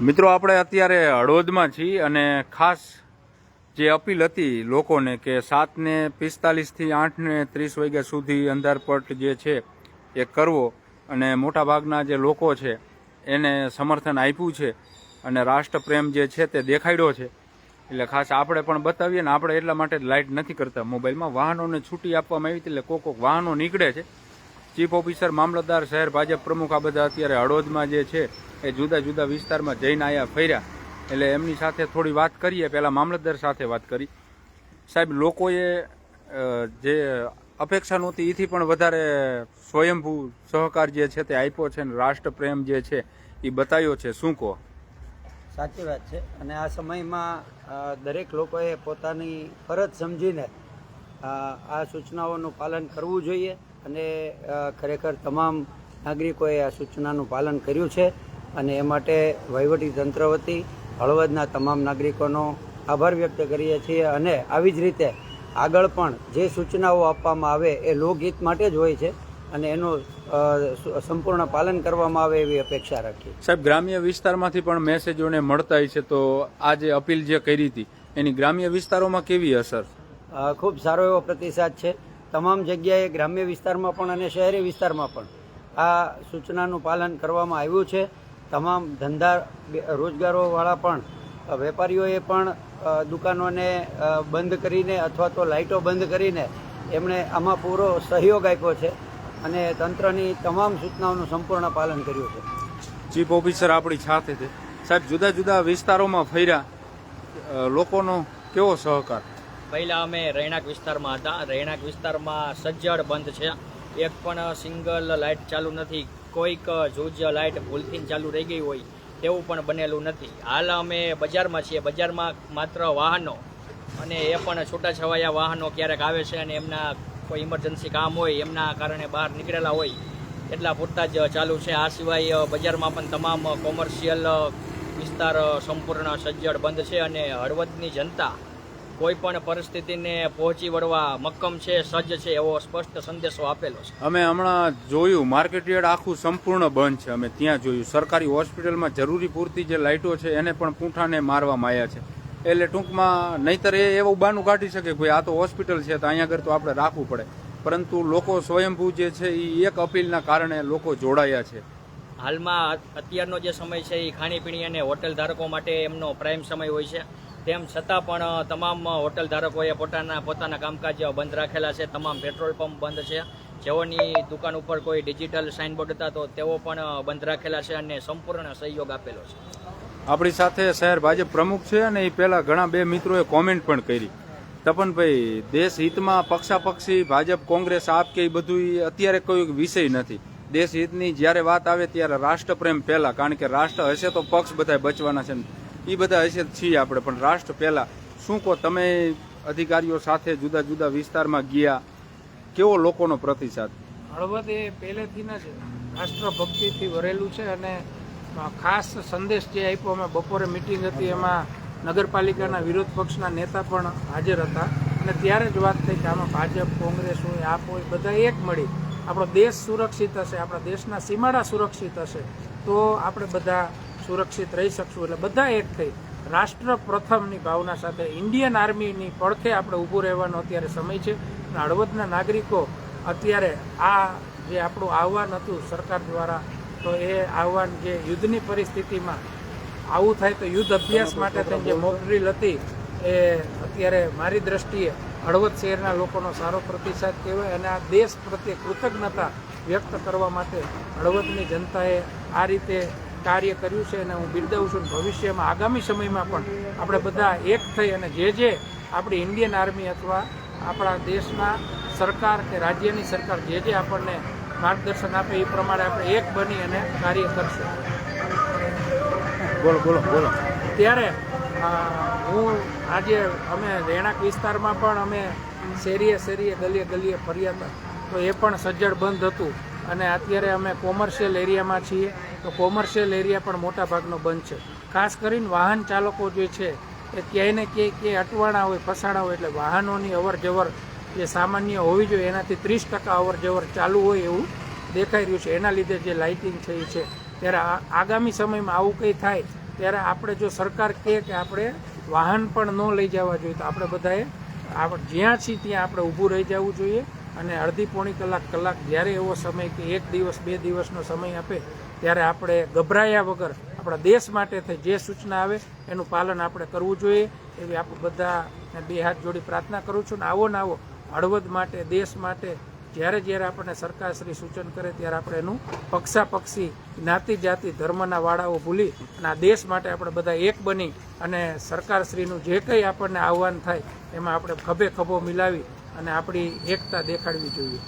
મિત્રો, આપણે અત્યારે હળવદમાં છીએ અને ખાસ જે અપીલ હતી લોકોને કે સાતને પિસ્તાલીસથી આઠને ત્રીસ વાગ્યા સુધી અંધારપટ જે છે એ કરવો અને મોટાભાગના જે લોકો છે એને સમર્થન આપ્યું છે અને રાષ્ટ્રપ્રેમ જે છે તે દેખાડ્યો છે. એટલે ખાસ આપણે પણ બતાવીએ ને આપણે એટલા માટે લાઇટ નથી કરતા. મોબાઈલમાં વાહનોને છૂટી આપવામાં આવી હતી એટલે કોક કોક વાહનો નીકળે છે. ચીફ ઓફિસર મામલતદાર, શહેર ભાજપ પ્રમુખ, આ બધા અત્યારે હળવદમાં જે છે, એ જુદા જુદા વિસ્તારમાં જઈને આયા ફર્યા. એટલે એમની સાથે થોડી વાત કરીએ. પહેલાં મામલતદાર સાથે વાત કરી. સાહેબ, લોકોએ જે અપેક્ષા નહોતી, એથી પણ વધારે સ્વયંભૂ સહકાર જે છે તે આપ્યો છે અને રાષ્ટ્રપ્રેમ જે છે, એ બતાવ્યો છે. શું કહો? સાચી વાત છે. અને આ સમયમાં દરેક લોકોએ પોતાની ફરજ સમજીને આ સૂચનાઓનું પાલન કરવું જોઈએ. અને ખરેખર તમામ નાગરિકોએ આ સૂચનાનું પાલન કર્યું છે અને એ માટે વહીવટી તંત્ર વતી હળવદના તમામ નાગરિકોનો આભાર વ્યક્ત કરીએ છીએ અને આવી જ રીતે આગળ પણ જે સૂચનાઓ આપવામાં આવે એ લોકહિત માટે જ હોય છે અને એનું સંપૂર્ણ પાલન કરવામાં આવે એવી અપેક્ષા રાખીએ. સાહેબ ગ્રામ્ય વિસ્તારમાંથી પણ મેસેજોને મળતા હોય છે તો આ જે અપીલ જે કરી હતી એની ગ્રામ્ય વિસ્તારોમાં કેવી અસર? ખૂબ સારો એવો પ્રતિસાદ છે. તમામ જગ્યાએ ગ્રામ્ય વિસ્તારમાં પણ અને શહેરી વિસ્તારમાં પણ આ સૂચનાનું પાલન કરવામાં આવ્યું છે. તમામ ધંધા રોજગારોવાળા પણ વેપારીઓએ પણ દુકાનોને બંધ કરીને અથવા તો લાઇટો બંધ કરીને એમણે આમાં પૂરો સહયોગ આપ્યો છે અને તંત્રની તમામ સૂચનાઓનું સંપૂર્ણ પાલન કર્યું છે. ચીફ ઓફિસર આપણી સાથે છે. સાહેબ, જુદા જુદા વિસ્તારોમાં ફર્યા. લોકોનો કેવો સહકાર? પહેલા અમે રહેણાંક વિસ્તારમાં હતા. રહેણાંક વિસ્તારમાં સજ્જડ બંધ છે. એક પણ સિંગલ લાઇટ ચાલુ નથી. કોઈક જૂજ લાઇટ ભૂલથી ચાલુ રહી ગઈ હોય તેવું પણ બનેલું નથી. હાલ અમે બજારમાં છીએ. બજારમાં માત્ર વાહનો અને એ પણ છૂટાછવાયા વાહનો ક્યારેક આવે છે અને એમના કોઈ ઇમરજન્સી કામ હોય, એમના કારણે બહાર નીકળેલા હોય, એટલા પૂરતા જ ચાલુ છે. આ સિવાય બજારમાં પણ તમામ કોમર્શિયલ વિસ્તાર સંપૂર્ણ સજ્જડ બંધ છે અને હળવદની જનતા કોઈ પણ પરિસ્થિતિને પહોંચી વળવા મક્કમ છે સજ્જ છે એવો સ્પષ્ટ સંદેશો આપેલો છે. અમે હમણાં જોયું માર્કેટ યાર્ડ આખું સંપૂર્ણ બંધ છે. અમે ત્યાં જોયું. સરકારી હોસ્પિટલમાં જરૂરી પૂરતી જે લાઇટો છે એને પણ પૂંઠાને મારવામાં આવ્યા છે. એટલે ટૂંકમાં નહીતર એ એવું બાનું કાઢી શકે ભાઈ આ તો હોસ્પિટલ છે તો અહીંયા આગળ તો આપણે રાખવું પડે. પરંતુ લોકો સ્વયંભૂ જે છે એ એક અપીલના કારણે લોકો જોડાયા છે. હાલમાં અત્યારનો જે સમય છે એ ખાણીપીણી અને હોટેલ ધારકો માટે એમનો પ્રાઇમ સમય હોય છે. તેમ છતાં પણ તમામ હોટેલ ધારકોએ પોતાના પોતાના કામકાજ બંધ રાખેલા છે. તમામ પેટ્રોલ પંપ બંધ છે. જેઓની દુકાન ઉપર કોઈ ડિજિટલ સાઇનબોર્ડ હતા તો તેઓ પણ બંધ રાખેલા છે અને સંપૂર્ણ સહયોગ આપેલો છે. આપણી સાથે શહેર ભાજપ પ્રમુખ છે અને એ પહેલા ઘણા બે મિત્રોએ કોમેન્ટ પણ કરી. તપનભાઈ, દેશ હિતમાં પક્ષાપક્ષી ભાજપ, કોંગ્રેસ, આપ કે એ બધું અત્યારે કોઈ વિષય નથી. દેશ હિતની જ્યારે વાત આવે ત્યારે રાષ્ટ્રપ્રેમ પહેલા, કારણ કે રાષ્ટ્ર હશે તો પક્ષ બધા બચવાના છે. એ બધા હશે છીએ આપણે. પણ રાષ્ટ્ર પહેલાં, શું કહો તમે અધિકારીઓ સાથે જુદા જુદા વિસ્તારમાં ગયા? કેવો લોકોનો પ્રતિસાદ? હળવદ એ પહેલેથી જ રાષ્ટ્રભક્તિથી ભરેલું છે અને ખાસ સંદેશ જે આપ્યો, અમે બપોરે મિટિંગ હતી, એમાં નગરપાલિકાના વિરોધ પક્ષના નેતા પણ હાજર હતા. અને ત્યારે જ વાત થઈ કે આમાં ભાજપ, કોંગ્રેસ હોય, આપ હોય, બધા એક મળી. આપણો દેશ સુરક્ષિત હશે, આપણા દેશના સીમાડા સુરક્ષિત હશે. તો આપણે બધા સુરક્ષિત રહી શકશું. એટલે બધા એક થઈ. રાષ્ટ્ર પ્રથમની ભાવના સાથે ઇન્ડિયન આર્મીની પડખે આપણે ઊભું રહેવાનો અત્યારે સમય છે. અને હળવદના નાગરિકો અત્યારે આ જે આપણું આહવાન હતું સરકાર દ્વારા તો એ આહવાન જે યુદ્ધની પરિસ્થિતિમાં આવું થાય તો યુદ્ધ અભ્યાસ માટે થઈને જે મોકડ્રીલ હતી એ અત્યારે મારી દ્રષ્ટિએ હળવદ શહેરના લોકોનો સારો પ્રતિસાદ કહેવાય અને આ દેશ પ્રત્યે કૃતજ્ઞતા વ્યક્ત કરવા માટે હળવદની જનતાએ આ રીતે કાર્ય કર્યું છે અને હું બિરદાવું છું ભવિષ્યમાં આગામી સમયમાં પણ આપણે બધા એક થઈ અને જે જે આપણી ઇન્ડિયન આર્મી અથવા આપણા દેશના સરકાર કે રાજ્યની સરકાર જે જે આપણને માર્ગદર્શન આપે એ પ્રમાણે આપણે એક બની અને કાર્ય કરશું. બોલો બોલો બોલો. ત્યારે હું આજે અમે રહેણાંક વિસ્તારમાં પણ અમે શેરીએ શેરીએ ગલીએ ગલીએ ફર્યા હતા. તો એ પણ સજ્જડ બંધ હતું અને અત્યારે અમે કોમર્શિયલ એરિયામાં છીએ. તો કોમર્શિયલ એરિયા પણ મોટા ભાગનો બંધ છે. ખાસ કરીને વાહન ચાલકો જે છે, એ ક્યાંય ને ક્યાંય ક્યાંય અટવાણા હોય, ફસાણા હોય એટલે વાહનોની અવર જવર જે સામાન્ય હોવી જોઈએ, એનાથી ત્રીસ ટકા અવર જવર ચાલુ હોય એવું દેખાઈ રહ્યું છે. એના લીધે જે લાઇટિંગ છે એ છે, ત્યારે આગામી સમયમાં આવું કંઈ થાય, ત્યારે આપણે જો સરકાર કહે કે આપણે વાહન પણ ન લઈ જવા જોઈએ, તો આપણે બધાએ આપણે જ્યાં છીએ ત્યાં આપણે ઊભું રહી જવું જોઈએ અને અડધી પોણી કલાક કલાક જ્યારે એવો સમય કે એક દિવસ, બે દિવસનો સમય આપે ત્યારે આપણે ગભરાયા વગર આપણા દેશ માટે જે સૂચના આવે, એનું પાલન આપણે કરવું જોઈએ. એવી આપણે બધા બે હાથ જોડી પ્રાર્થના કરું છું. ને આવો ને આવો, હળવદ માટે, દેશ માટે, જ્યારે જ્યારે આપણને સરકારશ્રી સૂચન કરે ત્યારે આપણે એનું પક્ષાપક્ષી, જ્ઞાતિ જાતિ ધર્મના વાળાઓ ભૂલી અને આ દેશ માટે આપણે બધા એક બની અને સરકારશ્રીનું જે કંઈ આપણને આહવાન થાય, એમાં આપણે ખભે ખભો મિલાવી અને આપણી એકતા દેખાડવી જોઈએ.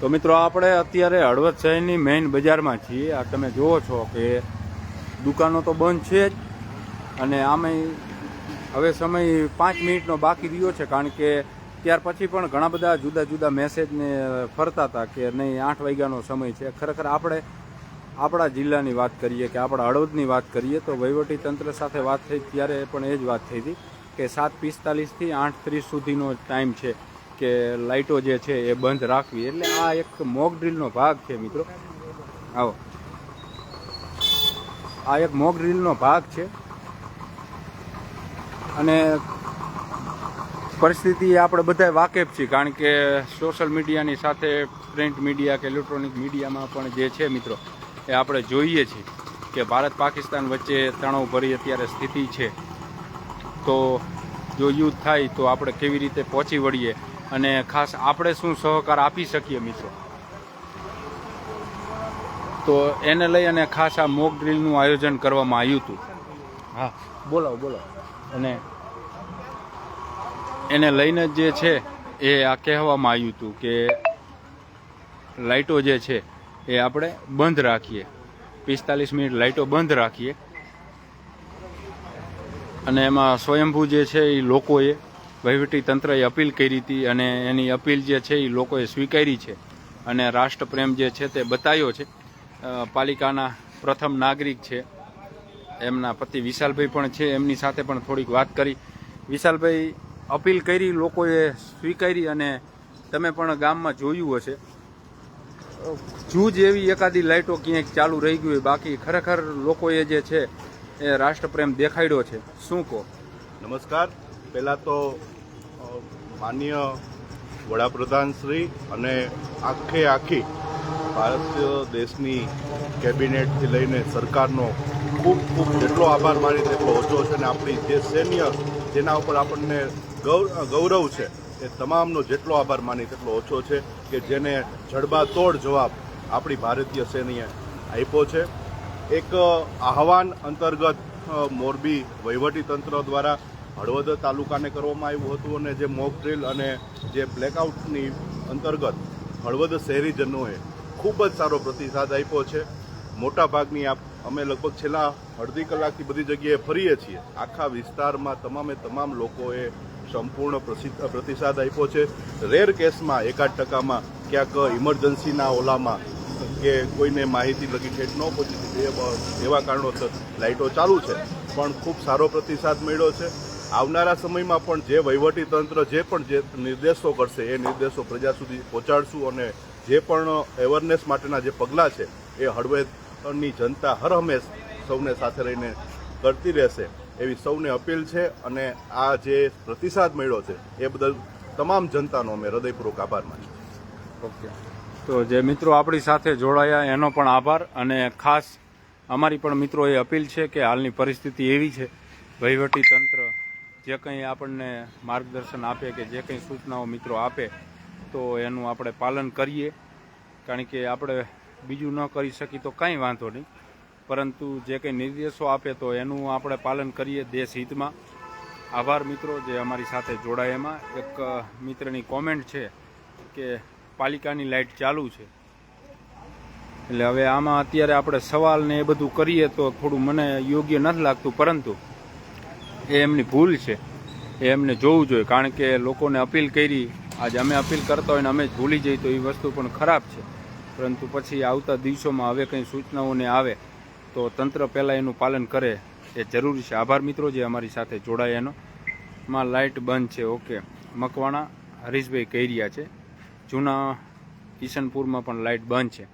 તો મિત્રો, આપણે અત્યારે હળવદ શહેરની મેઇન બજારમાં છીએ. આ તમે જુઓ છો કે દુકાનો તો બંધ છે જ. અને આમેય હવે સમય પાંચ મિનિટનો બાકી રહ્યો છે, કારણ કે ત્યાર પછી પણ ઘણા બધા જુદા જુદા મેસેજને ફરતા હતા કે નહીં, આઠ વાગ્યાનો સમય છે. ખરેખર આપણે આપણા જિલ્લાની વાત કરીએ કે આપણા હળવદની વાત કરીએ તો વહીવટી તંત્ર સાથે વાત થઈ, ત્યારે પણ એ જ વાત થઈ હતી કે સાત પિસ્તાલીસથી આઠ ત્રીસ સુધીનો ટાઈમ છે. કે લાઇટો જે છે એ બંધ રાખવી. એટલે આ એક મોક ડ્રીલનો ભાગ છે મિત્રો. આવો. આ એક મોક ડ્રીલનો ભાગ છે. અને પરિસ્થિતિ આપણે બધા વાકેફ છીએ, કારણ કે સોશિયલ મીડિયાની સાથે પ્રિન્ટ મીડિયા કે ઇલેક્ટ્રોનિક મીડિયામાં પણ જે છે મિત્રો, એ આપણે જોઈએ છીએ કે ભારત પાકિસ્તાન વચ્ચે તણાવભરી અત્યારે સ્થિતિ છે. તો જો યુદ્ધ થાય તો આપણે કેવી રીતે પહોંચી વળીએ? અને ખાસ આપણે શું સહકાર આપી શકીએ મિત્રો? તો એને લઈ અને ખાસ આ મોક ડ્રીલનું આયોજન કરવામાં આવ્યું હતું. હા. બોલાવો બોલાવો. અને એને લઈને જે છે એ આ કહેવામાં આવ્યું હતું કે લાઇટો જે છે એ આપણે બંધ રાખીએ. પિસ્તાલીસ મિનિટ લાઇટો બંધ રાખીએ. અને એમાં સ્વયંભૂ જે છે એ લોકોએ વહીવટી તંત્રએ અપીલ કરી હતી અને એની અપીલ જે છે એ લોકોએ સ્વીકારી છે અને રાષ્ટ્રપ્રેમ જે છે તે બતાવ્યો છે. પાલિકાના પ્રથમ નાગરિક છે. એમના પતિ વિશાલભાઈ પણ છે. એમની સાથે પણ થોડીક વાત કરી. વિશાલભાઈ, અપીલ કરી, લોકોએ સ્વીકારી અને તમે પણ ગામમાં જોયું હશે. જૂજ એવી એકાદી લાઇટો ક્યાંક ચાલુ રહી ગઈ બાકી ખરેખર લોકોએ જે છે એ રાષ્ટ્રપ્રેમ દેખાડ્યો છે. શું કહો? નમસ્કાર. પહેલાં તો માનીય વડાપ્રધાન શ્રી અને આખે આખી ભારતીય દેશની કેબિનેટથી લઈને સરકારનો ખૂબ ખૂબ જેટલો આભાર માની તેટલો ઓછો છે અને આપણી જે સૈન્ય જેના ઉપર આપણને ગૌરવ છે, એ તમામનો જેટલો આભાર માની તેટલો ઓછો છે કે જેને જડબાતોડ જવાબ આપણી ભારતીય સૈન્યએ આપ્યો છે. એક આહવાન અંતર્ગત મોરબી વહીવટી તંત્ર દ્વારા હળવદ તાલુકાને કરવામાં આવ્યું હતું અને જે મોક ડ્રીલ અને જે બ્લેકઆઉટની અંતર્ગત હળવદ શહેરીજનોએ ખૂબ જ સારો પ્રતિસાદ આપ્યો છે. મોટાભાગની આપ, અમે લગભગ છેલ્લા અડધી કલાકથી બધી જગ્યાએ ફરીએ છીએ. આખા વિસ્તારમાં તમામે તમામ લોકોએ સંપૂર્ણ પ્રસિદ્ધ, પ્રતિસાદ આપ્યો છે. રેર કેસમાં એકાદ ટકામાં ક્યાંક ઇમરજન્સીના ઓલામાં કે કોઈને માહિતી લગી ઠેઠ ન પહોંચી એવા કારણોસર લાઇટો ચાલુ છે. પણ ખૂબ સારો પ્રતિસાદ મળ્યો છે. આવનારા સમયમાં પણ જે વહીવટી તંત્ર જે પણ જે નિર્દેશો કરશે, એ નિર્દેશો પ્રજા સુધી પહોંચાડશું અને જે પણ અવેરનેસ માટેના જે પગલાં છે, એ હળવદની જનતા હર હંમેશ સૌને સાથે રહીને કરતી રહેશે. એવી સૌને અપીલ છે અને આ જે પ્રતિસાદ મળ્યો છે, એ બદલ તમામ જનતાનો અમે હૃદયપૂર્વક આભાર માનીએ ઓકે. તો જે મિત્રો આપણી સાથે જોડાયા, એનો પણ આભાર અને ખાસ અમારી પણ મિત્રોએ અપીલ છે કે હાલની પરિસ્થિતિ એવી છે, વહીવટી તંત્ર જે કંઈ આપણને માર્ગદર્શન આપે કે જે કંઈ સૂચનાઓ મિત્રો આપે, તો એનું આપણે પાલન કરીએ. કારણ કે આપણે બીજું ન કરી શકીએ તો કાંઈ વાંધો નહીં. પરંતુ જે કંઈ નિર્દેશો આપે તો એનું આપણે પાલન કરીએ દેશ હિતમાં. આભાર મિત્રો જે અમારી સાથે જોડાય એમાં. એક મિત્રની કોમેન્ટ છે કે પાલિકાની લાઇટ ચાલુ છે. એટલે હવે આમાં અત્યારે આપણે સવાલ ને એ બધું કરીએ તો થોડું મને યોગ્ય નથી લાગતું. પરંતુ એ એમની ભૂલ છે. એ એમને જોવું જોઈએ. કારણ કે લોકોને અપીલ કરી, આજે અમે અપીલ કરતા હોય ને અમે જ ભૂલી જઈએ, તો એ વસ્તુ પણ ખરાબ છે. પરંતુ પછી આવતા દિવસોમાં હવે કંઈ સૂચનાઓને આવે, તો તંત્ર પહેલાં એનું પાલન કરે. એ જરૂરી છે. આભાર મિત્રો જે અમારી સાથે જોડાયા એનો. માં લાઇટ બંધ છે. ઓકે. મકવાણા, હરીશભાઈ કહી રહ્યા છે. જૂના કિશનપુરમાં પણ લાઇટ બંધ છે.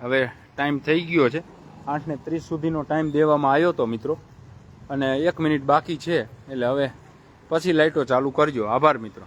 હવે ટાઈમ થઈ ગયો છે. આઠને ત્રીસ સુધીનો ટાઈમ દેવામાં આવ્યો હતો મિત્રો. અને એક મિનિટ બાકી છે એટલે હવે પછી લાઇટો ચાલુ કરજો. આભાર મિત્રો.